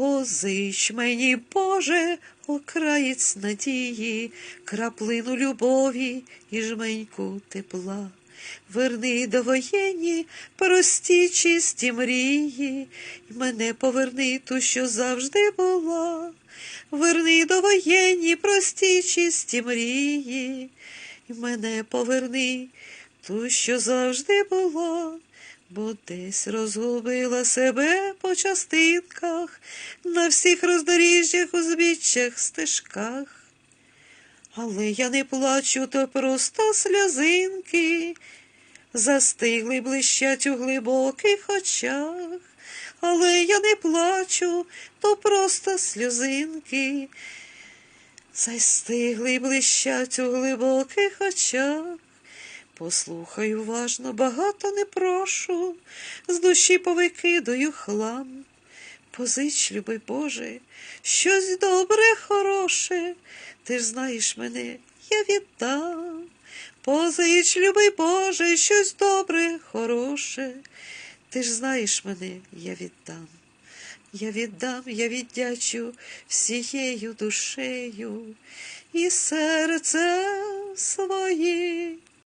Позич мені, Боже, окраєць надії, краплину любові і жменьку тепла. Верни до воєнні прості чисті мрії, і мене поверни ту, що завжди була. Верни до воєнні прості чисті мрії, і мене поверни ту, що завжди була, бо десь розгубила себе по частинках, на всіх роздоріжжях, узбіччях, стежках. Але я не плачу, то просто сльозинки, застигли блищать у глибоких очах. Але я не плачу, то просто сльозинки, застигли блищать у глибоких очах. Послухай уважно, багато не прошу, з душі повикидаю хлам. Позич, любий Боже, щось добре, хороше, ти ж знаєш мене, я віддам. Позич, любий Боже, щось добре, хороше, ти ж знаєш мене, я віддам. Я віддам, я віддячу всією душею і серцем своїм.